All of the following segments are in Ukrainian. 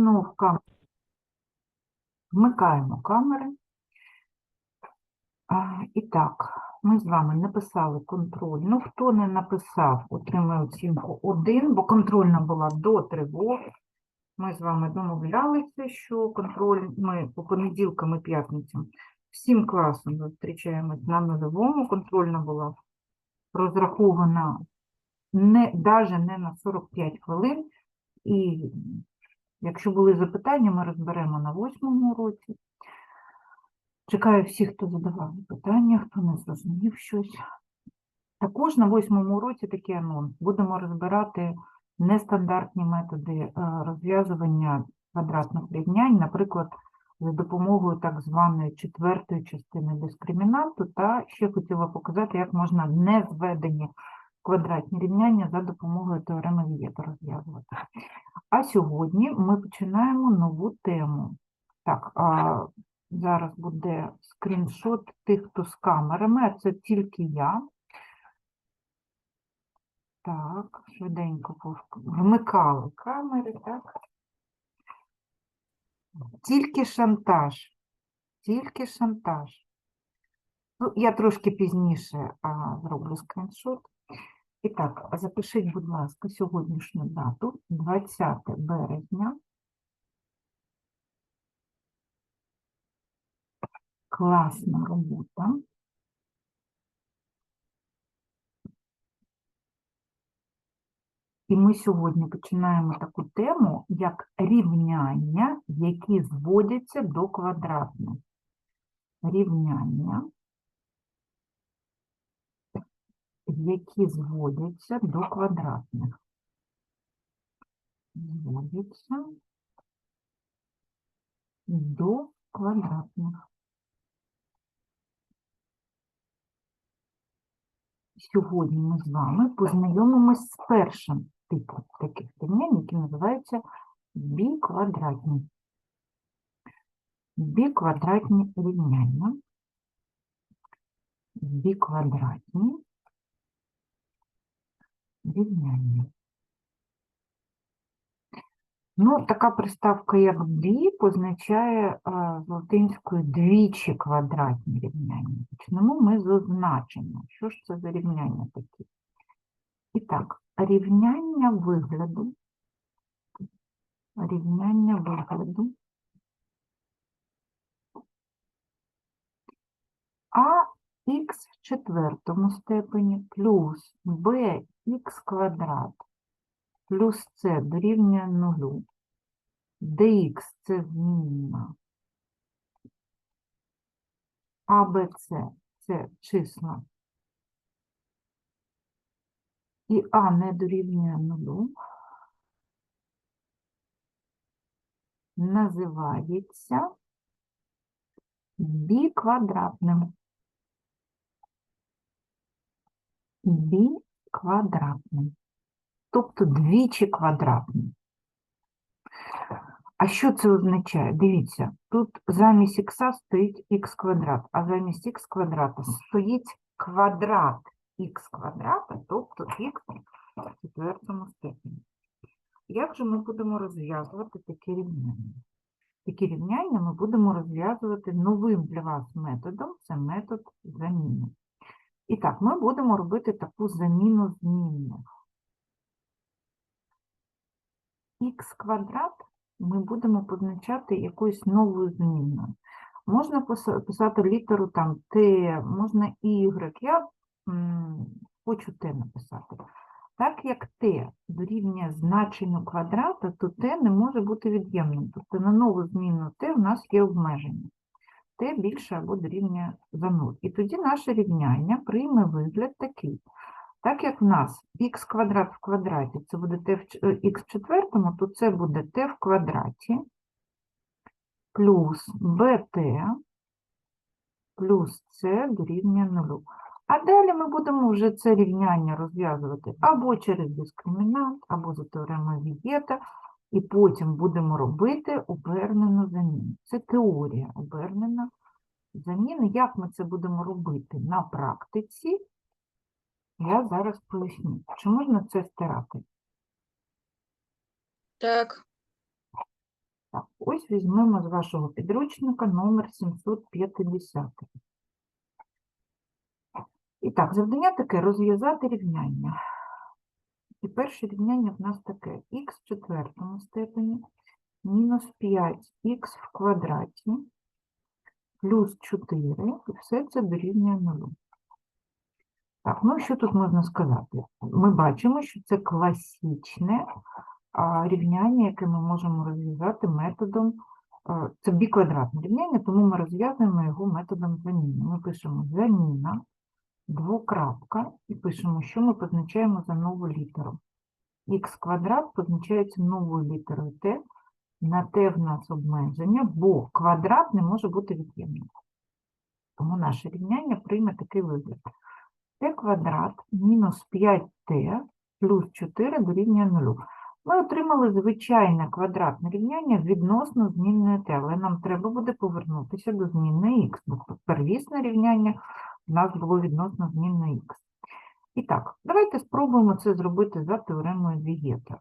Знов кам... вмикаємо камери. І так, ми з вами написали контрольну. Хто не написав, отримає оцінку 1, бо контрольна була до тривог. Ми з вами домовлялися, що контроль ми по понеділкам і п'ятницям всім класом зустрічаємось на нульовому. Контрольна була розрахована не, даже не на 45 хвилин. І якщо були запитання, ми розберемо на восьмому уроці. Чекаю всіх, хто задавав питання, хто не зрозумів щось. Також на восьмому уроці такий анонс. Будемо розбирати нестандартні методи е, розв'язування квадратних рівнянь, наприклад, за допомогою так званої четвертої частини дискримінанту, та ще хотіла показати, як можна незведені квадратні рівняння за допомогою теореми Вієта розв'язувати. А сьогодні ми починаємо нову тему. Так, а зараз буде скріншот тих, хто з камерами, а це тільки я. Так, швиденько вмикали камери, так. Тільки шантаж. Тільки шантаж. Ну, я трошки пізніше а, зроблю скріншот. І так, запишіть, будь ласка, сьогоднішню дату, 20 березня. Класна робота. І ми сьогодні починаємо таку тему, як рівняння, які зводяться до квадратних. Рівняння, які зводяться до квадратних. Зводяться до квадратних. Сьогодні ми з вами познайомимось з першим типом таких рівнянь, які називаються біквадратні. Біквадратні рівняння. Біквадратні рівняння. Ну, така приставка, як бі, позначає а, з латинською двічі квадратні рівняння. Почнемо ми з означення. Що ж це за рівняння такі? І так, рівняння вигляду. Рівняння вигляду. А х в четвертому степені плюс bx квадрат плюс c дорівнює нулю. dx – це змінна. А, це числа. І А не дорівнює нулю. Називається біквадратним. Біквадратним. Тобто двічі квадратним. А що це означає? Дивіться, тут замість х стоїть х квадрат, а замість х квадрата стоїть квадрат х квадрата, тобто х в четвертому степені. Як же ми будемо розв'язувати такі рівняння? Такі рівняння ми будемо розв'язувати новим для вас методом, це метод заміни. І так, ми будемо робити таку заміну змінних. х квадрат ми будемо позначати якоюсь новою змінною. Можна писати літеру там Т, можна Y. Я хочу Т написати. Так як Т дорівнює значенню квадрата, то Т не може бути від'ємним. Тобто на нову змінну Т у нас є обмеження. Т більше або дорівнює за 0. І тоді наше рівняння прийме вигляд такий. Так як в нас х квадрат в квадраті, це буде t в ч- е, четвертому, то це буде t в квадраті плюс bt плюс c дорівнює нулю. А далі ми будемо вже це рівняння розв'язувати або через дискримінант, або за теоремою Вієта, і потім будемо робити обернену заміну. Це теорія обернена заміни. Як ми це будемо робити на практиці, я зараз поясню. Чи можна це стирати? Так, Ось візьмемо з вашого підручника номер 750. І так, завдання таке розв'язати рівняння. І перше рівняння в нас таке х в четвертому степені мінус 5х в квадраті плюс 4, і все це дорівнює 0. Так, ну що тут можна сказати? Ми бачимо, що це класичне рівняння, яке ми можемо розв'язати методом, це біквадратне рівняння, тому ми розв'язуємо його методом заміни. Ми пишемо заміна, двокрапка, і пишемо, що ми позначаємо за нову літеру. х квадрат позначається новою літерою t, на t в нас обмеження, бо квадрат не може бути від'ємним. Тому наше рівняння прийме такий вигляд. t квадрат мінус 5t плюс 4 дорівнює 0. Ми отримали звичайне квадратне рівняння відносно змінної t, але нам треба буде повернутися до змінної х, первісне рівняння у нас було відносно змінної х. І так, давайте спробуємо це зробити за теоремою Вієта.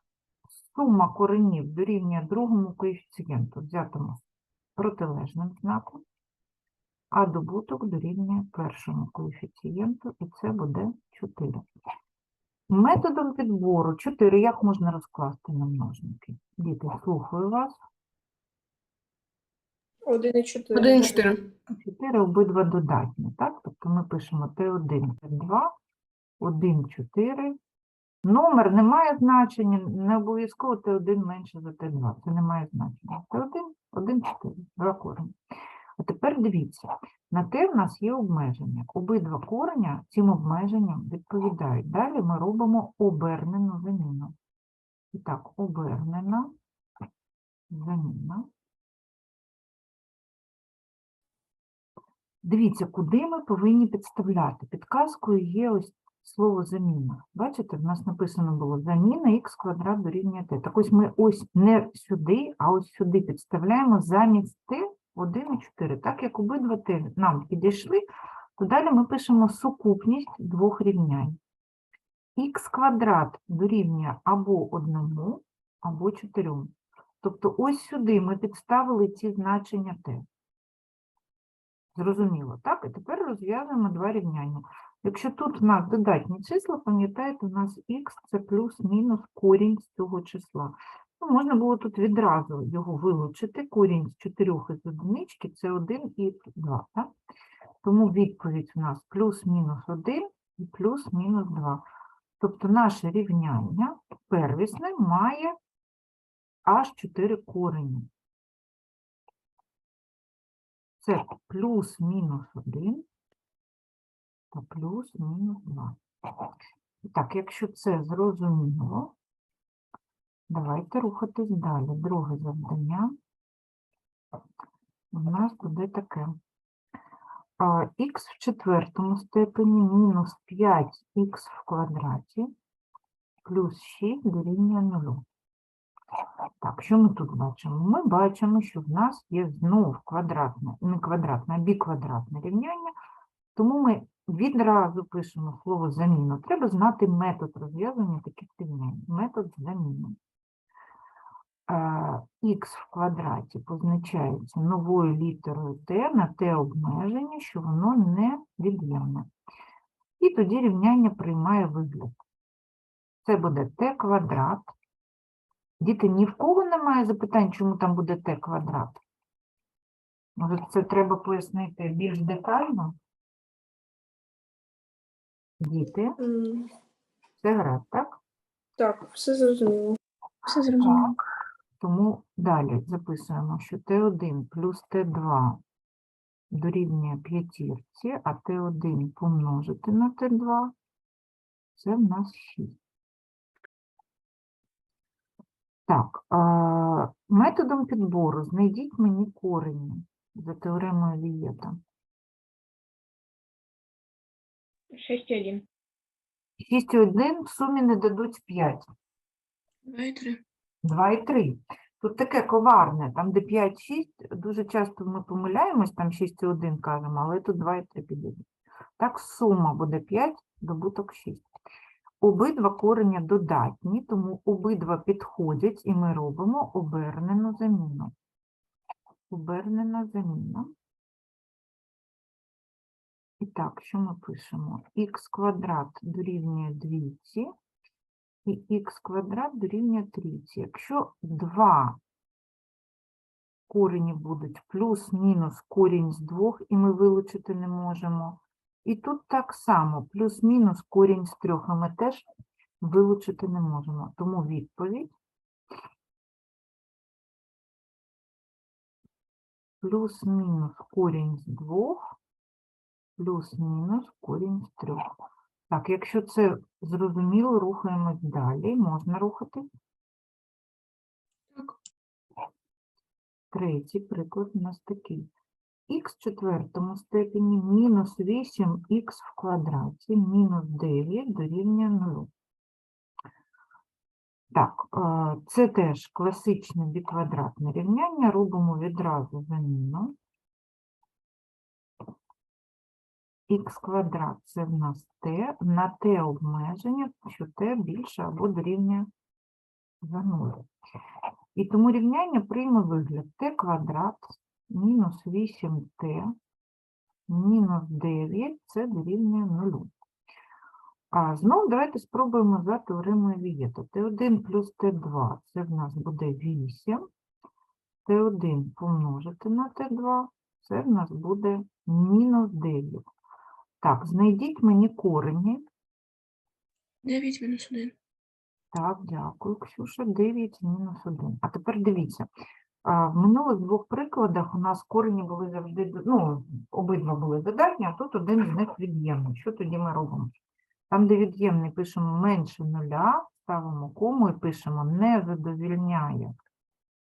Сума коренів дорівнює другому коефіцієнту, взятому протилежним знаком, а добуток дорівнює першому коефіцієнту, і це буде 4. Методом підбору 4 як можна розкласти на множники? Діти, слухаю вас. 1 і 4. 1 4. 4 обидва додатні, так? Тобто ми пишемо Т1, Т2, 1, 4. Номер не має значення, не обов'язково Т1 менше за Т2. Це не має значення. Т1, 1, 4, два корені. А тепер дивіться, на Т в нас є обмеження. Обидва кореня цим обмеженням відповідають. Далі ми робимо обернену заміну. І так, обернена заміна. Дивіться, куди ми повинні підставляти. Підказкою є ось слово заміна. Бачите, в нас написано було заміна х квадрат дорівнює t. Так ось ми ось не сюди, а ось сюди підставляємо замість t 1 і 4. Так як обидва t нам підійшли, то далі ми пишемо сукупність двох рівнянь. х квадрат дорівнює або 1, або 4. Тобто ось сюди ми підставили ці значення t. Зрозуміло, так? І тепер розв'язуємо два рівняння. Якщо тут в нас додатні числа, пам'ятаєте, у нас х це плюс-мінус корінь з цього числа. Ну, можна було тут відразу його вилучити. Корінь з 4 із одинички це 1 і 2. Так? Тому відповідь у нас плюс-мінус 1 і плюс-мінус 2. Тобто наше рівняння первісне має аж 4 корені. Це плюс-мінус 1 та плюс-мінус 2. І Так, якщо це зрозуміло, давайте рухатись далі. Друге завдання у нас буде таке. Х в четвертому степені мінус 5х в квадраті плюс 6 дорівнює 0. Так, що ми тут бачимо? Ми бачимо, що в нас є знов квадратне, не квадратне, а біквадратне рівняння, тому ми відразу пишемо слово заміну. Треба знати метод розв'язання таких рівнянь. Метод заміни. Х в квадраті позначається новою літерою t на t обмеження, що воно не від'ємне. І тоді рівняння приймає вигляд. Це буде t квадрат. Діти, ні в кого немає запитань, чому там буде t квадрат? Може, це треба пояснити більш детально? Діти, це гра, так? Так, все зрозуміло. Все зрозуміло. Тому далі записуємо, що Т1 плюс Т2 дорівнює п'ятірці, а Т1 помножити на Т2 це в нас 6. Так, методом підбору знайдіть мені корені за теоремою Вієта. 6-1. 6 і 1 в сумі не дадуть 5. 2 і 3. 2 і 3. Тут таке коварне, там де 5, 6, дуже часто ми помиляємось, там 6 і 1 кажемо, але тут 2 і 3 підійдуть. Так, сума буде 5, добуток 6. Обидва корення додатні, тому обидва підходять і ми робимо обернену заміну. обернена заміна. І так, що ми пишемо? х квадрат дорівнює двійці і х квадрат дорівнює трійці. Якщо два корені будуть плюс-мінус корінь з двох, і ми вилучити не можемо. І тут так само плюс-мінус корінь з трьох, ми теж вилучити не можемо. Тому відповідь плюс-мінус корінь з двох, плюс-мінус корінь з трьох. Так, якщо це зрозуміло, рухаємось далі. Можна рухатись. Так. Третій приклад у нас такий. Х в четвертому степені мінус 8х в квадраті мінус 9 дорівнює 0. Так, е, це теж класичне біквадратне рівняння. Робимо відразу заміну. х квадрат – це в нас t, на t обмеження, що t більше або дорівнює за 0. І тому рівняння прийме вигляд t квадрат мінус 8t мінус 9 це дорівнює 0. А знову давайте спробуємо за теоремою Вієта. t1 плюс t2 це в нас буде 8. t1 помножити на t2 це в нас буде мінус 9. Так, знайдіть мені корені. 9 мінус 1. Так, дякую, Ксюша. 9 мінус 1. А тепер дивіться. В минулих двох прикладах у нас корені були завжди, ну, обидва були додатні, а тут один з них від'ємний. Що тоді ми робимо? Там, де від'ємний, пишемо менше нуля, ставимо кому і пишемо не задовільняє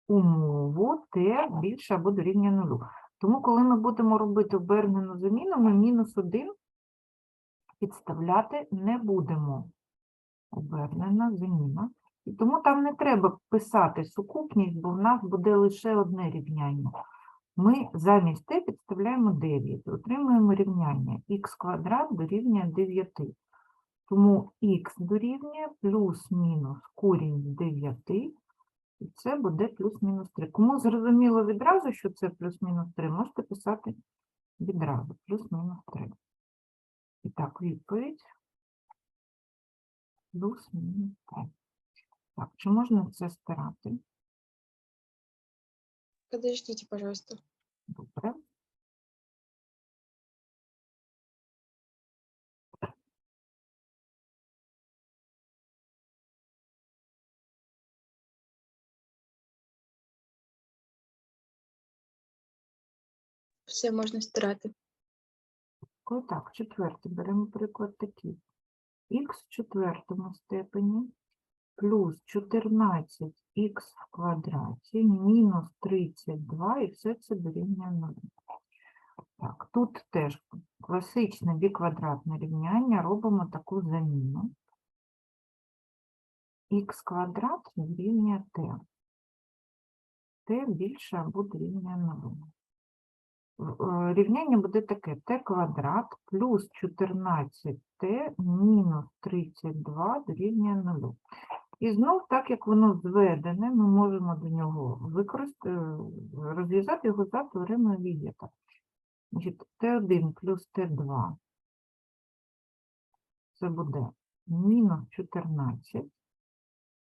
умову t більше або дорівнює нулю. Тому, коли ми будемо робити обернену заміну, ми мінус 1 підставляти не будемо. Обернена заміна. І тому там не треба писати сукупність, бо в нас буде лише одне рівняння. Ми замість t підставляємо 9. Отримуємо рівняння х квадрат дорівнює 9. Тому х дорівнює плюс-мінус корінь з 9, і це буде плюс-мінус 3. Кому зрозуміло відразу, що це плюс-мінус 3, можете писати відразу плюс-мінус 3. І так, відповідь плюс-мінус 3. Так, чи можна це стирати? Подождите, пожалуйста. Добре. Все можна стирати. Ой, Так, четвертий беремо приклад такий. х в четвертому степені плюс 14х в квадраті мінус 32, і все це дорівнює 0. Так, тут теж класичне біквадратне рівняння, робимо таку заміну. х квадрат дорівнює t. t більше або дорівнює 0 е, рівняння буде таке t квадрат плюс 14t мінус 32 дорівнює 0. І знов, так як воно зведене, ми можемо до нього використати, розв'язати його за теоремою. Значить, t1 плюс t2 це буде мінус 14,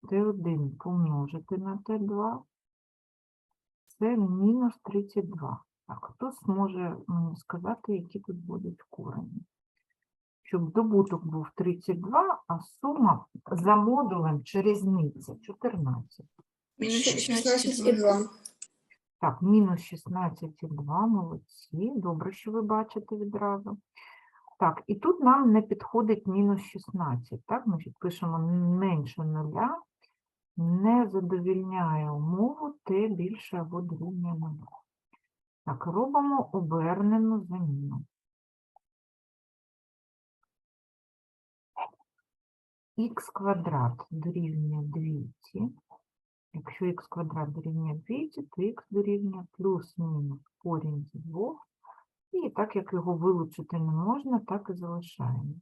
t1 помножити на t2 це мінус 32. Так, хто зможе мені сказати, які тут будуть корені? Щоб добуток був 32, а сума за модулем чи різниця 14. Мінус 16 16 і і 2. 2. Так, мінус 16,2, молодці. Добре, що ви бачите відразу. Так, і тут нам не підходить мінус 16, так? Значить, пишемо менше нуля, не задовільняє умову, t більше або дорівнює нуля. Так, робимо обернену заміну. Х квадрат дорівнює 2. Якщо х квадрат дорівнює 2, то х дорівнює плюс-мінус корінь з 2. І так як його вилучити не можна, так і залишаємо.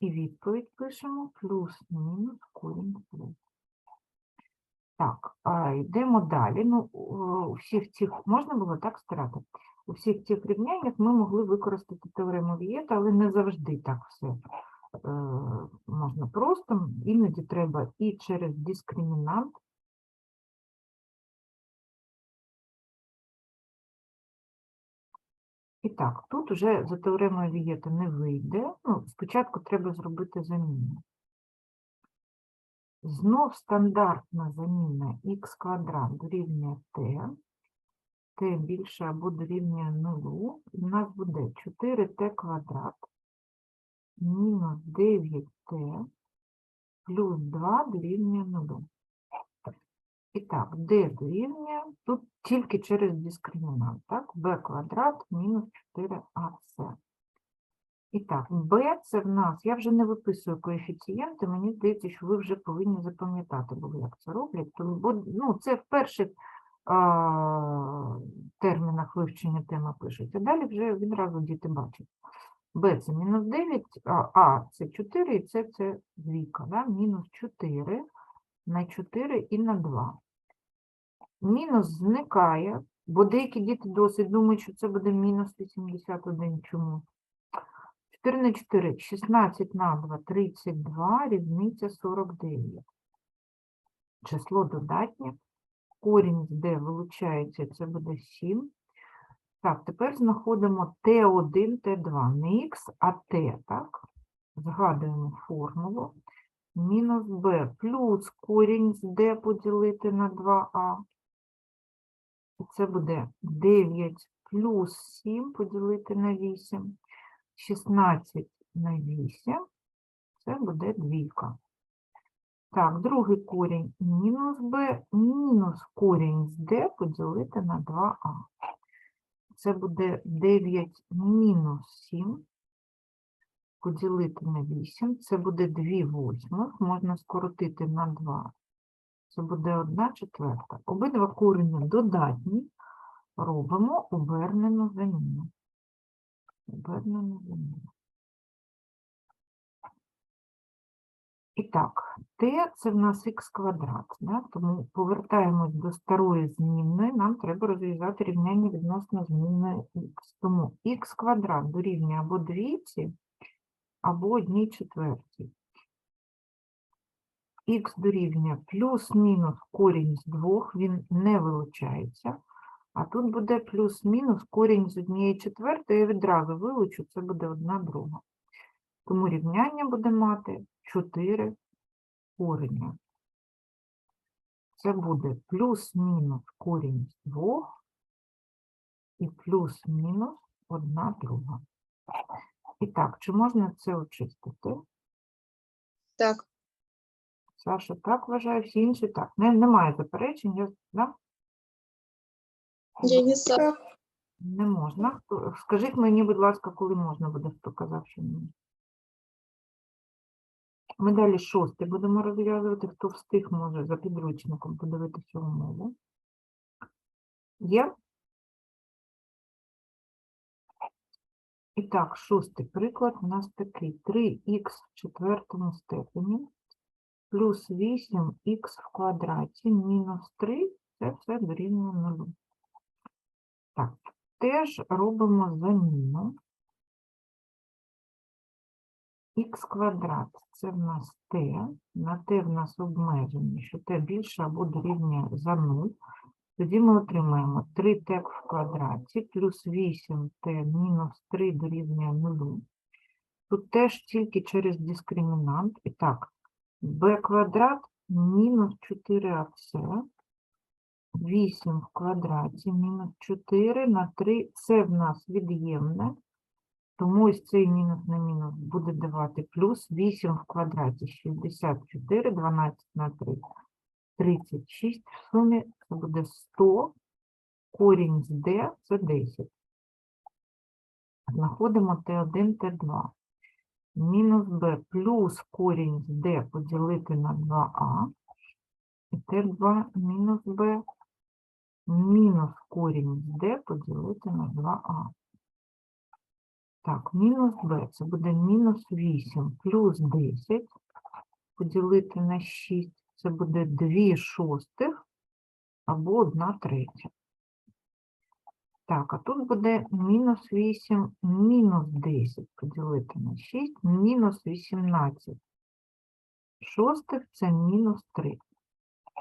І відповідь пишемо плюс-мінус корінь з 2. Так, йдемо далі. Ну, у всіх цих можна було так стирати. У всіх цих рівняннях ми могли використати теорему Вієта, але не завжди так все можна просто. Іноді треба і через дискримінант. І так, тут вже за теоремою Вієта не вийде. Ну, спочатку треба зробити заміну. Знов стандартна заміна х квадрат дорівнює t, t більше або дорівнює нулю, і в нас буде 4t квадрат мінус 9t плюс 2 дорівнює нулю. І так, d дорівнює, тут тільки через дискримінант, так? b квадрат мінус 4ac. І так, b це в нас, я вже не виписую коефіцієнти, мені здається, що ви вже повинні запам'ятати, були, як це роблять. Бо, ну, це в перших а, термінах вивчення теми пишуть, а далі вже відразу діти бачать. B це мінус 9, а, це 4, і це, це двійка, да? мінус 4 на 4 і на 2. Мінус зникає, бо деякі діти досить думають, що це буде мінус 81. Чому? 4 на 4, 16 на 2, 32, різниця 49. Число додатнє. Корінь з вилучається, це буде 7. Так, тепер знаходимо Т1, Т2, не х, а Т, так? Згадуємо формулу. Мінус b плюс корінь з d поділити на 2а. І це буде 9 плюс 7 поділити на 8. 16 на 8, це буде двійка. Так, другий корінь мінус b, мінус корінь з d поділити на 2а. Це буде 9 мінус 7 поділити на 8, це буде 2 восьмих, можна скоротити на 2. Це буде 1 четверта. Обидва корені додатні, робимо обернену заміну. Обернену заміну. І так, t це в нас х квадрат, да? тому повертаємось до старої змінної, нам треба розв'язати рівняння відносно змінної х. Тому х квадрат дорівнює або двійці, або одній четвертій. х дорівнює плюс-мінус корінь з двох, він не вилучається. А тут буде плюс-мінус корінь з однієї четвертої, я відразу вилучу, це буде одна друга. Тому рівняння буде мати 4 корення. Це буде плюс-мінус корінь з двох і плюс-мінус одна друга. І так, чи можна це очистити? Так, Саша так вважає, всі інші так. Не, немає заперечень, я, да? я не сам. Не можна. Скажіть мені, будь ласка, коли можна буде, хто казав, що ні. Ми далі шостий будемо розв'язувати, хто встиг може за підручником подивитися умову. Є? І так, шостий приклад у нас такий. 3х в четвертому степені плюс 8х в квадраті мінус 3, це все дорівнює 0. Так, теж робимо заміну. Х квадрат це в нас t, на t в нас обмеження, що t більше або дорівнює за 0. Тоді ми отримаємо 3t в квадраті плюс 8t мінус 3 дорівнює 0. Тут теж тільки через дискримінант. І так, b квадрат мінус 4ac, 8 в квадраті мінус 4 на 3, це в нас від'ємне. Тому ось цей мінус на мінус буде давати плюс 8 в квадраті 64, 12 на 3, 36. В сумі це буде 100. Корінь з d це 10. Знаходимо t1, t2. Мінус b плюс корінь з d поділити на 2а. І t2 мінус b мінус корінь з d поділити на 2а. Так, мінус b це буде мінус 8 плюс 10 поділити на 6, це буде 2 шостих або 1 третя. Так, а тут буде мінус 8, мінус 10 поділити на 6, мінус 18. Шостих це мінус 3.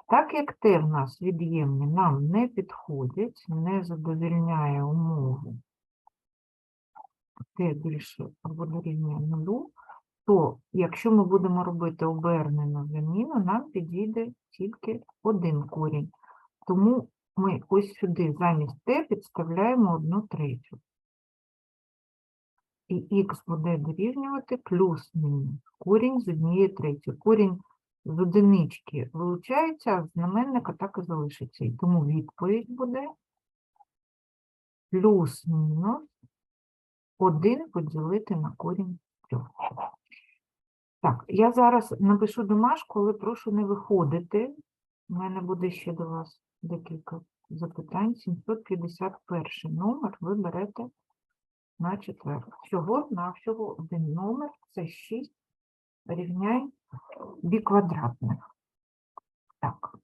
Так як те в нас від'ємні нам не підходять, не задовільняє умову t більше або дорівнює нулю, то якщо ми будемо робити обернену заміну, нам підійде тільки один корінь. Тому ми ось сюди замість t підставляємо одну третю. І х буде дорівнювати плюс-мінус корінь з однієї третьої. Корінь з одинички вилучається, а знаменника так і залишиться. І тому відповідь буде плюс-мінус 1 поділити на корінь з трьох. Так, я зараз напишу домашку, але прошу не виходити. У мене буде ще до вас декілька запитань. 751 номер ви берете на четвер. Всього на всього один номер це 6 рівнянь біквадратних. Так.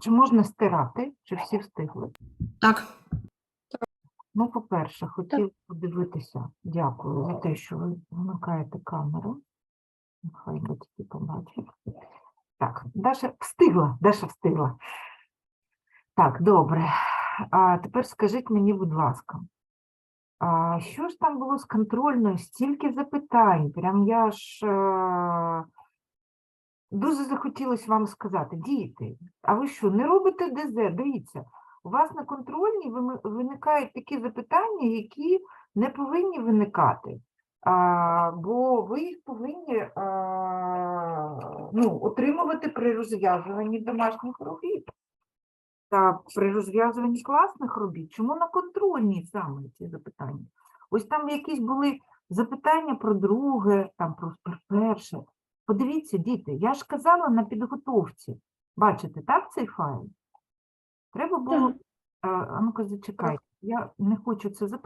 Чи можна стирати? Чи всі встигли? Так. Ну, по-перше, хотів подивитися, дякую за те, що ви вмикаєте камеру. Нехай батьки побачать. Так, Даша встигла, Даша встигла. Так, добре. А тепер скажіть мені, будь ласка, а що ж там було з контрольною? Стільки запитань. Прям я ж е, дуже захотілося вам сказати, діти, а ви що, не робите ДЗ? Дивіться, у вас на контрольній виникають такі запитання, які не повинні виникати. Бо ви їх повинні ну, отримувати при розв'язуванні домашніх робіт та при розв'язуванні класних робіт. Чому на контрольній саме ці запитання? Ось там якісь були запитання про друге, там про перше. Подивіться, діти, я ж казала на підготовці. Бачите, так цей файл? Треба було. А ну-ка, зачекайте. Я не хочу це записувати.